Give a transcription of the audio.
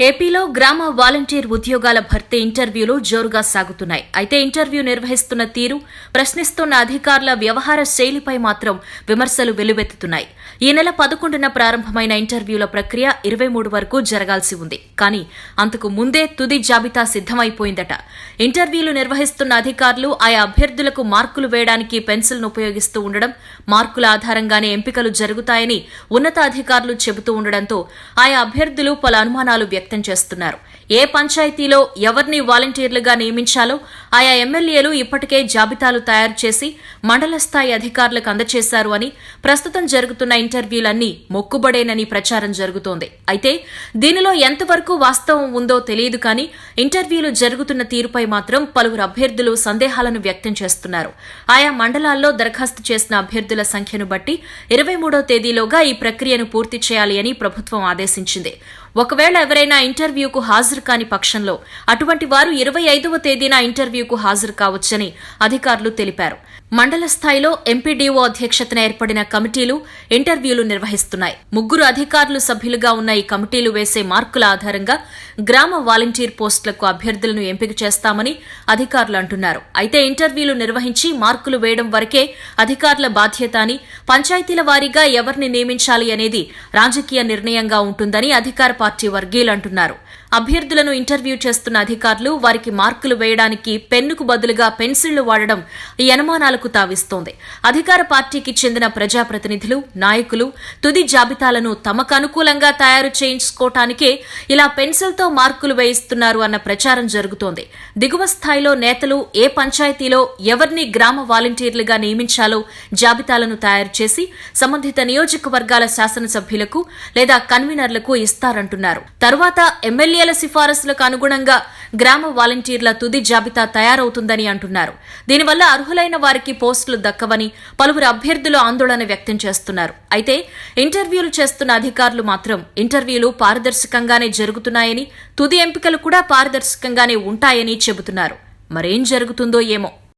ఏపీలో గ్రామ వాలంటీర్ ఉద్యోగాల భర్తీ ఇంటర్వ్యూలు జోరుగా సాగుతున్నాయి. అయితే ఇంటర్వ్యూ నిర్వహిస్తున్న తీరు ప్రశ్నిస్తున్న అధికారుల వ్యవహార శైలిపై మాత్రం విమర్శలు వెలువెత్తుతున్నాయి ఈ నెల పదకొండున ప్రారంభమైన ఇంటర్వ్యూల ప్రక్రియ ఇరవై మూడు వరకు జరగాల్సి ఉంది. కానీ అంతకు ముందే తుది జాబితా సిద్దమైపోయిందట ఇంటర్వ్యూలు నిర్వహిస్తున్న అధికారులు ఆయా అభ్యర్థులకు మార్కులు వేయడానికి పెన్సిల్ను ఉపయోగిస్తూ ఉండడం మార్కుల ఆధారంగానే ఎంపికలు జరుగుతాయని ఉన్నతాధికారులు చెబుతూ ఉండడంతో ఆయా అభ్యర్థులు పలు అనుమానాలు వ్యక్తం చేస్తున్నారు. ఏ పంచాయతీలో ఎవరిని వాలంటీర్లుగా నియమించాలో ఆయా ఎమ్మెల్యేలు ఇప్పటికే జాబితాలు తయారు చేసి మండల స్థాయి అధికారులకు అందజేశారు అని ప్రస్తుతం జరుగుతున్న ఇంటర్వ్యూలన్నీ మొక్కుబడేనని ప్రచారం జరుగుతోంది. అయితే దీనిలో ఎంతవరకు వాస్తవం ఉందో తెలియదు కానీ ఇంటర్వ్యూలు జరుగుతున్న తీరుపై మాత్రం పలువురు అభ్యర్థులు సందేహాలను వ్యక్తం చేస్తున్నారు. ఆయా మండలాల్లో దరఖాస్తు చేసిన అభ్యర్థుల సంఖ్యను బట్టి ఇరవై మూడో తేదీలోగా ఈ ప్రక్రియను పూర్తి చేయాలి అని ప్రభుత్వం ఆదేశించింది. ఒకవేళ ఎవరైనా ఇంటర్వ్యూకు హాజరు కాని పక్షంలో అటువంటి వారు ఇరవై ఐదవ తేదీన ఇంటర్వ్యూకు హాజరు కావచ్చని అధికారులు తెలిపారు. మండల స్థాయిలో ఎంపీడీఓ అధ్యక్షతన ఏర్పడిన కమిటీలు ఇంటర్వ్యూలు నిర్వహిస్తున్నాయి. ముగ్గురు అధికారులు సభ్యులుగా ఉన్న ఈ కమిటీలు వేసే మార్కుల ఆధారంగా గ్రామ వాలంటీర్ పోస్టులకు అభ్యర్థులను ఎంపిక చేస్తామని అధికారులు అంటున్నారు. అయితే ఇంటర్వ్యూలు నిర్వహించి మార్కులు వేయడం వరకే అధికారుల బాధ్యత అని పంచాయతీల వారీగా ఎవరిని నియమించాలి అనేది రాజకీయ నిర్ణయంగా ఉంటుందని అధికార పార్టీ వర్గీయులంటున్నారు. అభ్యర్థులను ఇంటర్వ్యూ చేస్తున్న అధికారులు వారికి మార్కులు వేయడానికి పెన్నుకు బదులుగా పెన్సిళ్ళు వాడడం ఈ అనుమానాలకు తావిస్తోంది. అధికార పార్టీకి చెందిన ప్రజాప్రతినిధులు నాయకులు తుది జాబితాలను తమకు అనుకూలంగా తయారు చేయించుకోవటానికే ఇలా పెన్సిల్తో మార్కులు వేయిస్తున్నారు అన్న ప్రచారం జరుగుతోంది. దిగువ స్థాయిలో నేతలు ఏ పంచాయతీలో ఎవరిని గ్రామ వాలంటీర్లుగా నియమించాలో జాబితాలను తయారు చేసి సంబంధిత నియోజకవర్గాల శాసనసభ్యులకు లేదా కన్వీనర్లకు ఇస్తారంటున్నారు. తరువాత ఎమ్మెల్యేల సిఫారసులకు అనుగుణంగా గ్రామ వాలంటీర్ల తుది జాబితా తయారవుతుందని అంటున్నారు. దీనివల్ల అర్హులైన వారికి పోస్టులు దక్కవని పలువురు అభ్యర్థులు ఆందోళన వ్యక్తం చేస్తున్నారు. అయితే ఇంటర్వ్యూలు చేస్తున్న అధికారులు మాత్రం ఇంటర్వ్యూలు పారదర్శకంగానే జరుగుతున్నాయని తుది ఎంపికలు కూడా పారదర్శకంగానే ఉంటాయని చెబుతున్నారు. మరేం జరుగుతుందో ఏమో.